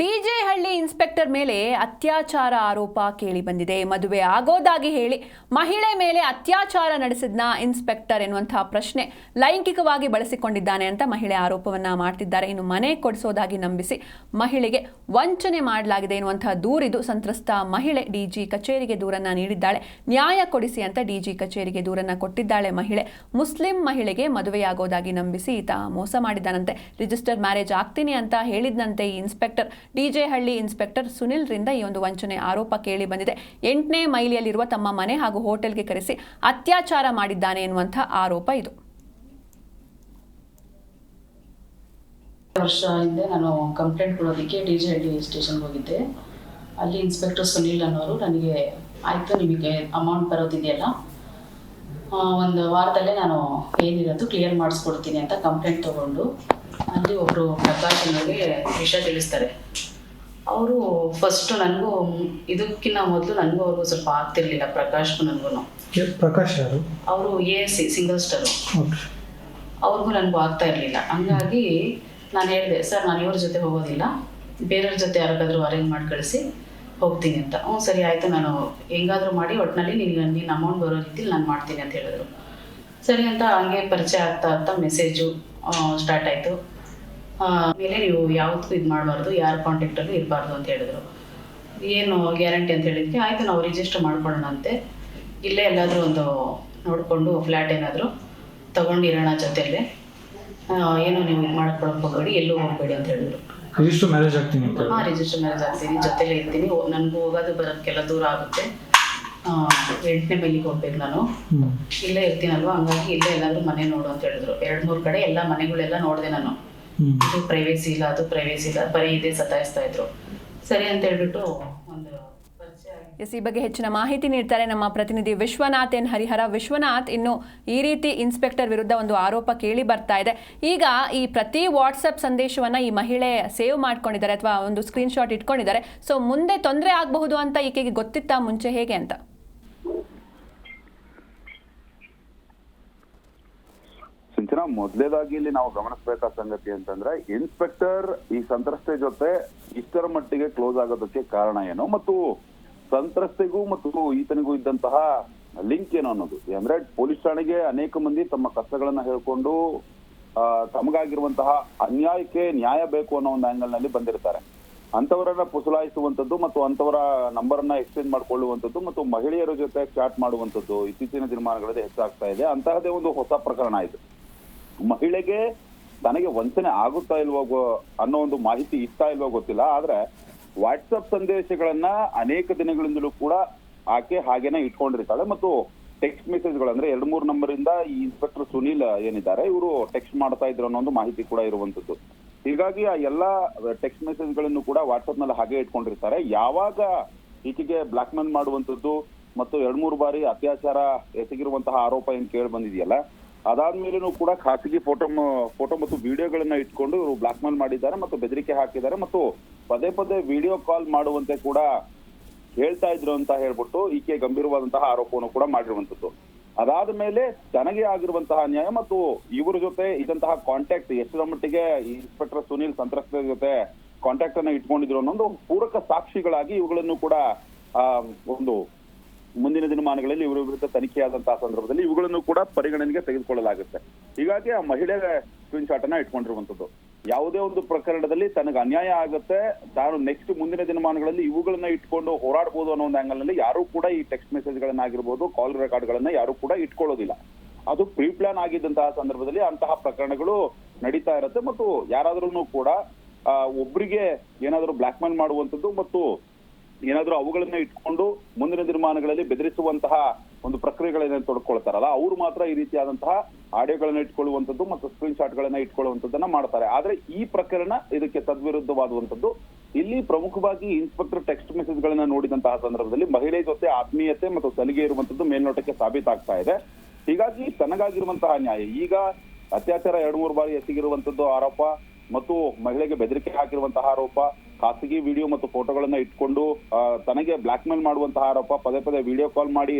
DJ Halli inspector ಮೇಲೆ ಅತ್ಯಾಚಾರ ಆರೋಪ ಕೇಳಿ ಬಂದಿದೆ. ಮದುವೆ ಆಗೋದಾಗಿ ಹೇಳಿ ಮಹಿಳೆ ಮೇಲೆ ಅತ್ಯಾಚಾರ ನಡೆಸಿದ್ನ ಇನ್ಸ್ಪೆಕ್ಟರ್ ಎನ್ನುವಂತಹ ಪ್ರಶ್ನೆ ಲೈಂಗಿಕವಾಗಿ ಬಳಸಿಕೊಂಡಿದ್ದಾನೆ ಅಂತ ಮಹಿಳೆ ಆರೋಪವನ್ನ ಮಾಡ್ತಿದ್ದಾರೆ. ಇನ್ನು ಮನೆ ಕೊಡಿಸೋದಾಗಿ ನಂಬಿಸಿ ಮಹಿಳೆಗೆ ವಂಚನೆ ಮಾಡಲಾಗಿದೆ ಎನ್ನುವಂತಹ ದೂರಿದು ಸಂತ್ರಸ್ತ ಮಹಿಳೆ ಡಿಜಿ ಕಚೇರಿಗೆ ದೂರನ್ನ ನೀಡಿದ್ದಾಳೆ. ನ್ಯಾಯ ಕೊಡಿಸಿ ಅಂತ ಡಿಜಿ ಕಚೇರಿಗೆ ದೂರನ್ನ ಕೊಟ್ಟಿದ್ದಾಳೆ ಮಹಿಳೆ. ಮುಸ್ಲಿಂ ಮಹಿಳೆಗೆ ಮದುವೆಯಾಗೋದಾಗಿ ನಂಬಿಸಿ ಈತ ಮೋಸ ಮಾಡಿದ್ದಾನಂತೆ. ರಿಜಿಸ್ಟರ್ ಮ್ಯಾರೇಜ್ ಆಗ್ತೀನಿ ಅಂತ ಹೇಳಿದ್ನಂತೆ ಈ ಇನ್ಸ್ಪೆಕ್ಟರ್. ಡಿಜೆ ಹಳ್ಳಿ ಇನ್ಸ್ಪೆಕ್ಟರ್ ಸುನಿಲ್ರಿಂದ ಈ ಒಂದು ವಂಚನೆ ಆರೋಪ ಕೇಳಿ ಬಂದಿದೆ. ಎಂಟನೇ ಮೈಲಿಯಲ್ಲಿರುವ ತಮ್ಮ ಮನೆ ಹಾಗೂ ಹೋಟೆಲ್ಗೆ ಕರೆಸಿ ಅತ್ಯಾಚಾರ ಮಾಡಿದ್ದಾನೆ ಎನ್ನುವಂಥ ಆರೋಪ ಇದು. ವರ್ಷ ಹಿಂದೆ ನಾನು ಕಂಪ್ಲೇಂಟ್ ಕೊಡೋದಕ್ಕೆ ಡಿ ಜೆ ಹಳ್ಳಿ ಸ್ಟೇಷನ್ಗೆ ಹೋಗಿದ್ದೆ. ಅಲ್ಲಿ ಇನ್ಸ್ಪೆಕ್ಟರ್ ಸುನೀಲ್ ಅನ್ನೋರು ನನಗೆ, ಆಯಿತು ನಿಮಗೆ ಅಮೌಂಟ್ ಬರೋದಿದೆಯಲ್ಲ? ಒಂದು ವಾರದಲ್ಲೇ ನಾನು ಏನಿರೋದು ಕ್ಲಿಯರ್ ಮಾಡಿಸ್ಕೊಡ್ತೀನಿ ಅಂತ ಕಂಪ್ಲೇಂಟ್ ತೊಗೊಂಡು ಅಲ್ಲಿ ಒಬ್ಬರು ಪ್ರಕಾಶ್ ವಿಷಯ ತಿಳಿಸ್ತಾರೆ. ಅವರು ಫಸ್ಟು ನನಗೂ ಇದಕ್ಕಿಂತ ಮೊದಲು ನನಗೂ ಅವ್ರಿಗೂ ಸ್ವಲ್ಪ ಆಗ್ತಿರ್ಲಿಲ್ಲ ಪ್ರಕಾಶ್ಗೂ ನನಗೂ ಪ್ರಕಾಶ್ ಯಾರು? ಅವರು A S C single star ಅವ್ರಿಗೂ ನನಗೂ ಆಗ್ತಾ ಇರಲಿಲ್ಲ. ಹಂಗಾಗಿ ನಾನು ಹೇಳಿದೆ ಸರ್ ನಾನು ಇವ್ರ ಜೊತೆ ಹೋಗೋದಿಲ್ಲ. ಬೇರೆಯವ್ರ ಜೊತೆ ಯಾರಿಗಾದ್ರೂ ಅರೇಂಜ್ ಮಾಡಿ ಕಳಿಸಿ ಹೋಗ್ತೀನಿ ಅಂತ. ಹ್ಞೂ ಸರಿ ಆಯಿತು. ನಾನು ಹೆಂಗಾದರೂ ಮಾಡಿ ಒಟ್ಟಿನಲ್ಲಿ ನಿನಗೆ ನಿನ್ನ ಅಮೌಂಟ್ ಬರೋ ರೀತಿಲಿ ನಾನು ಮಾಡ್ತೀನಿ ಅಂತ ಹೇಳಿದ್ರು. ಸರಿ ಅಂತ ಹಂಗೆ ಪರಿಚಯ ಆಗ್ತಾ ಆಗ್ತಾ ಮೆಸೇಜು ಸ್ಟಾರ್ಟ್ ಆಯಿತು. ಆಮೇಲೆ ನೀವು ಯಾವತ್ತೂ ಇದು ಮಾಡಬಾರ್ದು ಯಾರ ಕಾಂಟ್ಯಾಕ್ಟಲ್ಲೂ ಇರಬಾರ್ದು ಅಂತ ಹೇಳಿದ್ರು. ಏನು ಗ್ಯಾರಂಟಿ ಅಂತ ಹೇಳಿದ್ವಿ ಆಯಿತು ನಾವು ರಿಜಿಸ್ಟರ್ ಮಾಡ್ಕೊಳ್ಳೋಣ ಅಂತೆ ಇಲ್ಲೇ ಎಲ್ಲಾದರೂ ಒಂದು ನೋಡಿಕೊಂಡು ಫ್ಲ್ಯಾಟ್ ಏನಾದರೂ ತಗೊಂಡಿರೋಣ ಜೊತೆಯಲ್ಲಿ. ಏನು ನೀವು ಇದು ಮಾಡ್ಕೊಳಕ್ಕೆ ಹೋಗಬೇಡಿ ಎಲ್ಲೂ ಹೋಗಬೇಡಿ ಅಂತ ಹೇಳಿದ್ರು. ರಿಜಿಸ್ಟರ್ ಮ್ಯಾರೇಜ್ ಆಗ್ತೀನಿ ಹಾಂ ರಿಜಿಸ್ಟರ್ ಮ್ಯಾರೇಜ್ ಆಗ್ತೀನಿ ಜೊತೆಲೇ ಇರ್ತೀನಿ. ನನಗೂ ಹೋಗೋದು ಬರೋಕ್ಕೆಲ್ಲ ದೂರ ಆಗುತ್ತೆ. ಎಂಟನೇ ಮೈಲಿಗೆ ಹೋಗ್ಬೇಕು ನಾನು. ಇಲ್ಲೇ ಇರ್ತೀನಲ್ವ? ಹಂಗಾಗಿ ಇಲ್ಲೇ ಎಲ್ಲಾದರೂ ಮನೆ ನೋಡು ಅಂತ ಹೇಳಿದ್ರು. ಎರಡು ಮೂರು ಕಡೆ ಎಲ್ಲ ಮನೆಗಳೆಲ್ಲ ನೋಡಿದೆ ನಾನು. ಇದು ಪ್ರೈವೇಸಿ ಇಲ್ಲ, ಅದು ಪ್ರೈವೇಸಿ ಇಲ್ಲ, ಬರೀ ಇದೇ ಸತಾಯಿಸ್ತಾ ಇದ್ರು. ಸರಿ ಅಂತ ಹೇಳ್ಬಿಟ್ಟು ಒಂದು ಎಸ್, ಈ ಬಗ್ಗೆ ಹೆಚ್ಚಿನ ಮಾಹಿತಿ ನೀಡ್ತಾರೆ ನಮ್ಮ ಪ್ರತಿನಿಧಿ ವಿಶ್ವನಾಥ್ ಎನ್ ಹರಿಹರ. ವಿಶ್ವನಾಥ್, ಇನ್ನು ಈ ರೀತಿ ಇನ್ಸ್ಪೆಕ್ಟರ್ ವಿರುದ್ಧ ಒಂದು ಆರೋಪ ಕೇಳಿ ಬರ್ತಾ ಇದೆ. ಈಗ ಈ ಪ್ರತಿ ವಾಟ್ಸಪ್ ಸಂದೇಶವನ್ನು ಈ ಮಹಿಳೆ ಸೇವ್ ಮಾಡ್ಕೊಂಡಿದ್ದಾರೆ ಅಥವಾ ಒಂದು ಸ್ಕ್ರೀನ್ಶಾಟ್ ಇಟ್ಕೊಂಡಿದ್ದಾರೆ. ಸೊ ಮುಂದೆ ತೊಂದರೆ ಆಗಬಹುದು ಅಂತ ಈಕೆಗೆ ಗೊತ್ತಿತ್ತಾ? ಮುಂಚೆ ಹೇಗೆ ಅಂತ? ಸಿಂಚನ ಮೊದಲೇದಾಗಿ ಇಲ್ಲಿ ನಾವು ಗಮನಿಸಬೇಕಾದ ಸಂಗತಿ ಅಂತಂದ್ರೆ ಇನ್ಸ್ಪೆಕ್ಟರ್ ಈ ಸಂತ್ರಸ್ತೆ ಜೊತೆ ಇಷ್ಟರ ಮಟ್ಟಿಗೆ ಕ್ಲೋಸ್ ಆಗೋದಕ್ಕೆ ಕಾರಣ ಏನು ಮತ್ತು ಸಂತ್ರಸ್ತೆಗೂ ಮತ್ತು ಈತನಿಗೂ ಇದ್ದಂತಹ ಲಿಂಕ್ ಏನು ಅನ್ನೋದು. ಅಂದ್ರೆ ಪೊಲೀಸ್ ಠಾಣೆಗೆ ಅನೇಕ ಮಂದಿ ತಮ್ಮ ಕಷ್ಟಗಳನ್ನ ಹೇಳ್ಕೊಂಡು ತಮಗಾಗಿರುವಂತಹ ಅನ್ಯಾಯಕ್ಕೆ ನ್ಯಾಯ ಬೇಕು ಅನ್ನೋ ಒಂದು ಆಂಗಲ್ನಲ್ಲಿ ಬಂದಿರ್ತಾರೆ. ಅಂತವರನ್ನ ಪುಸಲಾಯಿಸುವಂತದ್ದು ಮತ್ತು ಅಂತವರ ನಂಬರ್ ಅನ್ನ ಎಕ್ಸ್ಚೇಂಜ್ ಮಾಡ್ಕೊಳ್ಳುವಂತದ್ದು ಮತ್ತು ಮಹಿಳೆಯರ ಜೊತೆ ಚಾಟ್ ಮಾಡುವಂಥದ್ದು ಇತ್ತೀಚಿನ ದಿನಮಾನಗಳಲ್ಲಿ ಹೆಚ್ಚಾಗ್ತಾ ಇದೆ. ಅಂತಹದೇ ಒಂದು ಹೊಸ ಪ್ರಕರಣ ಇದು. ಮಹಿಳೆಗೆ ತನಗೆ ವಂಚನೆ ಆಗುತ್ತಾ ಇಲ್ವೋ ಅನ್ನೋ ಒಂದು ಮಾಹಿತಿ ಇತ್ತಾ ಇಲ್ವೋ ಗೊತ್ತಿಲ್ಲ. ಆದ್ರೆ ವಾಟ್ಸಪ್ ಸಂದೇಶಗಳನ್ನ ಅನೇಕ ದಿನಗಳಿಂದಲೂ ಕೂಡ ಆಕೆ ಹಾಗೇನೆ ಇಟ್ಕೊಂಡಿರ್ತಾಳೆ. ಮತ್ತು ಟೆಕ್ಸ್ಟ್ ಮೆಸೇಜ್ಗಳು ಅಂದ್ರೆ ಎರಡ್ ಮೂರು ನಂಬರ್ ಇಂದ ಈ ಇನ್ಸ್ಪೆಕ್ಟರ್ ಸುನೀಲ್ ಏನಿದ್ದಾರೆ, ಇವರು ಟೆಕ್ಸ್ಟ್ ಮಾಡ್ತಾ ಇದ್ರು ಅನ್ನೋ ಒಂದು ಮಾಹಿತಿ ಕೂಡ ಇರುವಂತದ್ದು. ಹೀಗಾಗಿ ಆ ಎಲ್ಲಾ ಟೆಕ್ಸ್ಟ್ ಮೆಸೇಜ್ಗಳನ್ನು ಕೂಡ ವಾಟ್ಸ್ಆಪ್ನಲ್ಲಿ ಹಾಗೆ ಇಟ್ಕೊಂಡಿರ್ತಾರೆ. ಯಾವಾಗ ಈಕೆಗೆ ಬ್ಲಾಕ್ ಮೇಲ್ ಮಾಡುವಂತದ್ದು ಮತ್ತು ಎರಡ್ ಮೂರು ಬಾರಿ ಅತ್ಯಾಚಾರ ಎಸಗಿರುವಂತಹ ಆರೋಪ ಏನ್ ಕೇಳಿ ಬಂದಿದೆಯಲ್ಲ ಅದಾದ್ಮೇಲೂ ಕೂಡ ಖಾಸಗಿ ಫೋಟೋ ಫೋಟೋ ಮತ್ತು ವಿಡಿಯೋಗಳನ್ನ ಇಟ್ಕೊಂಡು ಇವರು ಬ್ಲಾಕ್ ಮೇಲ್ ಮಾಡಿದ್ದಾರೆ ಮತ್ತು ಬೆದರಿಕೆ ಹಾಕಿದ್ದಾರೆ ಮತ್ತು ಪದೇ ಪದೇ ವಿಡಿಯೋ ಕಾಲ್ ಮಾಡುವಂತೆ ಕೂಡ ಹೇಳ್ತಾ ಇದ್ರು ಅಂತ ಹೇಳ್ಬಿಟ್ಟು ಈಕೆ ಗಂಭೀರವಾದಂತಹ ಆರೋಪವನ್ನು ಕೂಡ ಮಾಡಿರುವಂತದ್ದು ಅದಾದ ಮೇಲೆ ತನಗೆ ಆಗಿರುವಂತಹ ನ್ಯಾಯ ಮತ್ತು ಇವರ ಜೊತೆ ಇದಂತಹ ಕಾಂಟ್ಯಾಕ್ಟ್ ಎಷ್ಟರ ಮಟ್ಟಿಗೆ ಇನ್ಸ್ಪೆಕ್ಟರ್ ಸುನೀಲ್ ಸಂತ್ರಸ್ತರ ಜೊತೆ ಕಾಂಟ್ಯಾಕ್ಟ್ ಅನ್ನ ಇಟ್ಕೊಂಡಿದ್ರು ಅನ್ನೋದು ಪೂರಕ ಸಾಕ್ಷಿಗಳಾಗಿ ಇವುಗಳನ್ನು ಕೂಡ ಒಂದು ಮುಂದಿನ ದಿನಮಾನಗಳಲ್ಲಿ ಇವರ ವಿರುದ್ಧ ತನಿಖೆಯಾದಂತಹ ಸಂದರ್ಭದಲ್ಲಿ ಇವುಗಳನ್ನು ಕೂಡ ಪರಿಗಣನೆಗೆ ತೆಗೆದುಕೊಳ್ಳಲಾಗುತ್ತೆ. ಹೀಗಾಗಿ ಆ ಮಹಿಳೆ ಸ್ಕ್ರೀನ್ ಶಾಟ್ ಅನ್ನ ಇಟ್ಕೊಂಡಿರುವಂತದ್ದು. ಯಾವುದೇ ಒಂದು ಪ್ರಕರಣದಲ್ಲಿ ತನಗೆ ಅನ್ಯಾಯ ಆಗುತ್ತೆ. ತಾನು ನೆಕ್ಸ್ಟ್ ಮುಂದಿನ ದಿನಮಾನಗಳಲ್ಲಿ ಇವುಗಳನ್ನ ಇಟ್ಕೊಂಡು ಹೋರಾಡಬಹುದು ಅನ್ನೋ ಒಂದು ಆಂಗಲ್ನಲ್ಲಿ ಯಾರು ಕೂಡ ಈ ಟೆಕ್ಸ್ಟ್ ಮೆಸೇಜ್ ಗಳನ್ನಾಗಿರ್ಬೋದು ಕಾಲ್ ರೆಕಾರ್ಡ್ ಗಳನ್ನ ಯಾರು ಕೂಡ ಇಟ್ಕೊಳ್ಳೋದಿಲ್ಲ. ಅದು ಪ್ರೀ ಪ್ಲಾನ್ ಆಗಿದ್ದಂತಹ ಸಂದರ್ಭದಲ್ಲಿ ಅಂತಹ ಪ್ರಕರಣಗಳು ನಡೀತಾ ಇರುತ್ತೆ. ಮತ್ತು ಯಾರಾದ್ರೂ ಕೂಡ ಒಬ್ಬರಿಗೆ ಏನಾದರೂ ಬ್ಲಾಕ್ ಮೇಲ್ ಮಾಡುವಂತದ್ದು ಮತ್ತು ಏನಾದ್ರೂ ಅವುಗಳನ್ನ ಇಟ್ಕೊಂಡು ಮುಂದಿನ ನಿರ್ಮಾಣಗಳಲ್ಲಿ ಬೆದರಿಸುವಂತಹ ಒಂದು ಪ್ರಕ್ರಿಯೆಗಳನ್ನ ತೊಡ್ಕೊಳ್ತಾರಲ್ಲ, ಅವ್ರು ಮಾತ್ರ ಈ ರೀತಿಯಾದಂತಹ ಆಡಿಯೋಗಳನ್ನ ಇಟ್ಕೊಳ್ಳುವಂಥದ್ದು ಮತ್ತು ಸ್ಕ್ರೀನ್ ಶಾಟ್ ಗಳನ್ನ ಇಟ್ಕೊಳ್ಳುವಂತದ್ದನ್ನ ಮಾಡ್ತಾರೆ. ಆದ್ರೆ ಈ ಪ್ರಕರಣ ಇದಕ್ಕೆ ತದ್ವಿರುದ್ಧವಾದಂಥದ್ದು ಇಲ್ಲಿ ಪ್ರಮುಖವಾಗಿ ಇನ್ಸ್ಪೆಕ್ಟರ್ ಟೆಕ್ಸ್ಟ್ ಮೆಸೇಜ್ ಗಳನ್ನ ನೋಡಿದಂತಹ ಸಂದರ್ಭದಲ್ಲಿ ಮಹಿಳೆ ಜೊತೆ ಆತ್ಮೀಯತೆ ಮತ್ತು ಸಲಿಗೆ ಇರುವಂತದ್ದು ಮೇಲ್ನೋಟಕ್ಕೆ ಸಾಬೀತಾಗ್ತಾ ಇದೆ. ಹೀಗಾಗಿ ತನಗಾಗಿರುವಂತಹ ನ್ಯಾಯ. ಈಗ ಅತ್ಯಾಚಾರ ಎರಡ್ ಮೂರು ಬಾರಿ ಎಸಗಿರುವಂತದ್ದು ಆರೋಪ ಮತ್ತು ಮಹಿಳೆಗೆ ಬೆದರಿಕೆ ಹಾಕಿರುವಂತಹ ಆರೋಪ ಖಾಸಗಿ ವಿಡಿಯೋ ಮತ್ತು ಫೋಟೋಗಳನ್ನ ಇಟ್ಕೊಂಡು ತನಗೆ ಬ್ಲಾಕ್ ಮೇಲ್ ಮಾಡುವಂತಹ ಆರೋಪ, ಪದೇ ಪದೇ ವಿಡಿಯೋ ಕಾಲ್ ಮಾಡಿ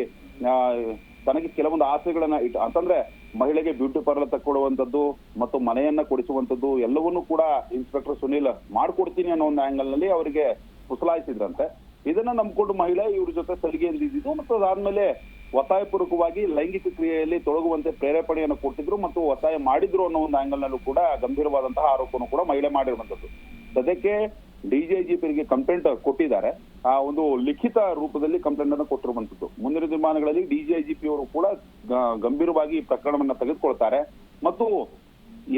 ತನಗೆ ಕೆಲವೊಂದು ಆಸೆಗಳನ್ನ ಇಟ್ಟು ಅಂತಂದ್ರೆ ಮಹಿಳೆಗೆ ಬ್ಯೂಟಿ ಪಾರ್ಲರ್ ತಕ್ಕೊಡುವಂತದ್ದು ಮತ್ತು ಮನೆಯನ್ನ ಕೊಡಿಸುವಂತದ್ದು ಎಲ್ಲವನ್ನೂ ಕೂಡ ಇನ್ಸ್ಪೆಕ್ಟರ್ ಸುನೀಲ್ ಮಾಡ್ಕೊಡ್ತೀನಿ ಅನ್ನೋ ಒಂದು ಆಂಗಲ್ನಲ್ಲಿ ಅವರಿಗೆ ಪುಸಲಾಯಿಸಿದ್ರಂತೆ ಇದನ್ನ ನಂಬ್ಕೊಂಡು ಮಹಿಳೆ ಇವ್ರ ಜೊತೆ ಸಲಿಗೆಯಿಂದ ಇದ್ದಿದ್ದು ಮತ್ತು ಅದಾದ್ಮೇಲೆ ಒತ್ತಾಯಪೂರ್ವಕವಾಗಿ ಲೈಂಗಿಕ ಕ್ರಿಯೆಯಲ್ಲಿ ತೊಡಗುವಂತೆ ಪ್ರೇರೇಪಣೆಯನ್ನು ಕೊಟ್ಟಿದ್ರು ಮತ್ತು ಒತ್ತಾಯ ಮಾಡಿದ್ರು ಅನ್ನೋ ಒಂದು ಆಂಗಲ್ ನಲ್ಲೂ ಕೂಡ ಗಂಭೀರವಾದಂತಹ ಆರೋಪವನ್ನು ಕೂಡ ಮಹಿಳೆ ಮಾಡಿರುವಂತದ್ದು ಸದ್ಯಕ್ಕೆ ಡಿಜಿಐಜಿಪಿಗೆ ಕಂಪ್ಲೇಂಟ್ ಕೊಟ್ಟಿದ್ದಾರೆ. ಆ ಒಂದು ಲಿಖಿತ ರೂಪದಲ್ಲಿ ಕಂಪ್ಲೇಂಟ್ ಅನ್ನು ಕೊಟ್ಟಿರುವಂತದ್ದು ಮುಂದಿನ ದಿನಮಾನಗಳಲ್ಲಿ ಡಿಜಿಐಜಿಪಿ ಅವರು ಕೂಡ ಗಂಭೀರವಾಗಿ ಈ ಪ್ರಕರಣವನ್ನ ತೆಗೆದುಕೊಳ್ತಾರೆ ಮತ್ತು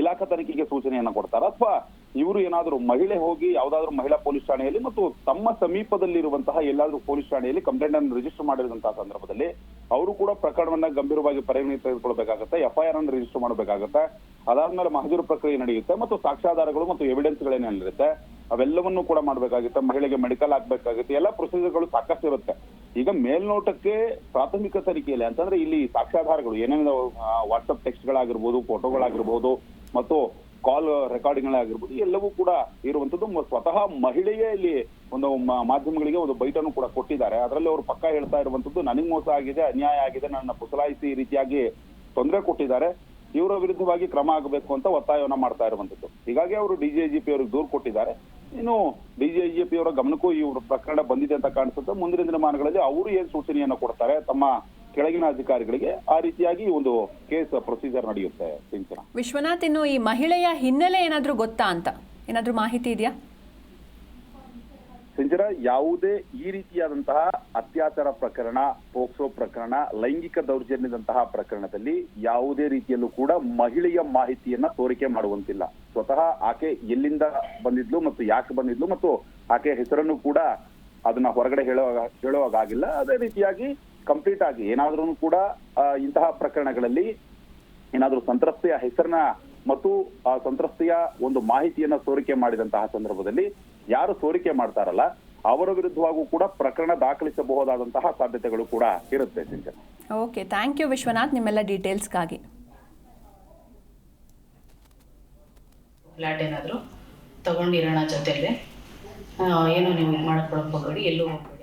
ಇಲಾಖಾ ತನಿಖೆಗೆ ಸೂಚನೆಯನ್ನ ಕೊಡ್ತಾರೆ. ಅಥವಾ ಇವರು ಏನಾದರೂ ಮಹಿಳೆ ಹೋಗಿ ಯಾವ್ದಾದ್ರು ಮಹಿಳಾ ಪೊಲೀಸ್ ಠಾಣೆಯಲ್ಲಿ ಮತ್ತು ತಮ್ಮ ಸಮೀಪದಲ್ಲಿರುವಂತಹ ಎಲ್ಲಾದ್ರೂ ಪೊಲೀಸ್ ಠಾಣೆಯಲ್ಲಿ ಕಂಪ್ಲೇಂಟ್ ಅನ್ನು ರಿಜಿಸ್ಟರ್ ಮಾಡಿರುವಂತಹ ಸಂದರ್ಭದಲ್ಲಿ ಅವರು ಕೂಡ ಪ್ರಕರಣವನ್ನ ಗಂಭೀರವಾಗಿ ಪರಿಗಣನೆ ತೆಗೆದುಕೊಳ್ಬೇಕಾಗತ್ತೆ ಎಫ್ಐಆರ್ ಅನ್ನು ರಿಜಿಸ್ಟರ್ ಮಾಡಬೇಕಾಗತ್ತೆ. ಅದಾದ್ಮೇಲೆ ಮಹಜೂರು ಪ್ರಕ್ರಿಯೆ ನಡೆಯುತ್ತೆ ಮತ್ತು ಸಾಕ್ಷ್ಯಾಧಾರಗಳು ಮತ್ತು ಎವಿಡೆನ್ಸ್ ಗಳೇನಿರುತ್ತೆ ಅವೆಲ್ಲವನ್ನೂ ಕೂಡ ಮಾಡಬೇಕಾಗುತ್ತೆ, ಮಹಿಳೆಗೆ ಮೆಡಿಕಲ್ ಆಗ್ಬೇಕಾಗುತ್ತೆ, ಎಲ್ಲ ಪ್ರೊಸೀಜರ್ಗಳು ಸಾಕಷ್ಟು ಇರುತ್ತೆ. ಈಗ ಮೇಲ್ನೋಟಕ್ಕೆ ಪ್ರಾಥಮಿಕ ತನಿಖೆಯಲ್ಲಿ ಅಂತಂದ್ರೆ ಇಲ್ಲಿ ಸಾಕ್ಷ್ಯಾಧಾರಗಳು ಏನೇನು ವಾಟ್ಸಪ್ ಟೆಕ್ಸ್ಟ್ ಗಳಾಗಿರ್ಬೋದು ಫೋಟೋಗಳಾಗಿರ್ಬೋದು ಮತ್ತು ಕಾಲ್ ರೆಕಾರ್ಡಿಂಗ್ ಆಗಿರ್ಬೋದು ಎಲ್ಲವೂ ಕೂಡ ಇರುವಂತದ್ದು ಸ್ವತಃ ಮಹಿಳೆಯೇ ಇಲ್ಲಿ ಒಂದು ಮಾಧ್ಯಮಗಳಿಗೆ ಒಂದು ಬೈಟನ್ನು ಕೂಡ ಕೊಟ್ಟಿದ್ದಾರೆ. ಅದರಲ್ಲಿ ಅವರು ಪಕ್ಕ ಹೇಳ್ತಾ ಇರುವಂತದ್ದು ನನಗೆ ಮೋಸ ಆಗಿದೆ, ಅನ್ಯಾಯ ಆಗಿದೆ, ನನ್ನ ಪುಸಲಾಯಿಸಿ ರೀತಿಯಾಗಿ ತೊಂದರೆ ಕೊಟ್ಟಿದ್ದಾರೆ. ಇವರ ವಿರುದ್ಧವಾಗಿ ಕ್ರಮ ಆಗಬೇಕು ಅಂತ ಒತ್ತಾಯವನ್ನ ಮಾಡ್ತಾ ಇರುವಂತದ್ದು ಹೀಗಾಗಿ ಅವರು ಡಿಜಿಐಜಿಪಿ ಅವರಿಗೆ ದೂರು ಕೊಟ್ಟಿದ್ದಾರೆ. ಇನ್ನು ಡಿಜಿಐಜಿಪಿ ಅವರ ಗಮನಕ್ಕೂ ಈ ಪ್ರಕರಣ ಬಂದಿದೆ ಅಂತ ಕಾಣಿಸುತ್ತೆ. ಮುಂದಿನ ದಿನಮಾನಗಳಲ್ಲಿ ಅವರು ಏನ್ ಸೂಚನೆಯನ್ನ ಕೊಡ್ತಾರೆ, ತಮ್ಮ ಕೆಳಗಿನ ಅಧಿಕಾರಿಗಳಿಗೆ ಆ ರೀತಿಯಾಗಿ ಒಂದು ಕೇಸ್ ಪ್ರೊಸೀಜರ್ ನಡೆಯುತ್ತೆ. ವಿಶ್ವನಾಥ್, ಇನ್ನು ಈ ಮಹಿಳೆಯ ಹಿನ್ನೆಲೆ ಏನಾದರೂ ಗೊತ್ತಾ ಅಂತ? ಏನಾದರೂ ಮಾಹಿತಿ ಇದೆಯಾ? ಯಾವುದೇ ಈ ರೀತಿಯಾದಂತಹ ಅತ್ಯಾಚಾರ ಪ್ರಕರಣ ಪೋಕ್ಸೋ ಪ್ರಕರಣ, ಲೈಂಗಿಕ ದೌರ್ಜನ್ಯದಂತಹ ಪ್ರಕರಣದಲ್ಲಿ ಯಾವುದೇ ರೀತಿಯಲ್ಲೂ ಕೂಡ ಮಹಿಳೆಯ ಮಾಹಿತಿಯನ್ನ ತೋರಿಕೆ ಮಾಡುವಂತಿಲ್ಲ. ಸ್ವತಃ ಆಕೆ ಎಲ್ಲಿಂದ ಬಂದಿದ್ಲು ಮತ್ತು ಯಾಕೆ ಬಂದಿದ್ಲು ಮತ್ತು ಆಕೆ ಹೆಸರನ್ನು ಕೂಡ ಅದನ್ನ ಹೊರಗಡೆ ಹೇಳುವಾಗ ಹೇಳುವಾಗಾಗಿಲ್ಲ. ಅದೇ ರೀತಿಯಾಗಿ ಕಂಪ್ಲೀಟ್ ಆಗಿ ಏನಾದ್ರೂ ಕೂಡ ಇಂತಹ ಪ್ರಕರಣಗಳಲ್ಲಿ ಏನಾದ್ರೂ ಸಂತ್ರಸ್ತೆಯ ಹೆಸರನ್ನ ಮತ್ತು, ಆ, ಸಂತ್ರಸ್ತೆಯ ಒಂದು ಮಾಹಿತಿಯನ್ನ ಸೋರಿಕೆ ಮಾಡಿದಂತಹ ಸಂದರ್ಭದಲ್ಲಿ ಯಾರು ಸೋರಿಕೆ ಮಾಡ್ತಾರಲ್ಲ ಅವರ ವಿರುದ್ಧವಾಗೂ ಕೂಡ ಪ್ರಕರಣ ದಾಖಲಿಸಬಹುದಾದಂತಹ ಸಾಧ್ಯತೆಗಳು ಕೂಡ ಇರುತ್ತೆ Sinchana okay thank you Vishwanath ನಿಮ್ಮೆಲ್ಲ ಡೀಟೇಲ್ಸ್ಗಾಗಿ ಫ್ಲ್ಯಾಟ್ ಏನಾದರೂ ತಗೊಂಡಿರೋಣ ಜೊತೆಲಿ ಏನು ನೀವು ಇದು ಮಾಡ್ಕೊಳಕ್ ಹೋಗ್ಬೇಡಿ ಎಲ್ಲೂ ಹೋಗ್ಬೇಡಿ.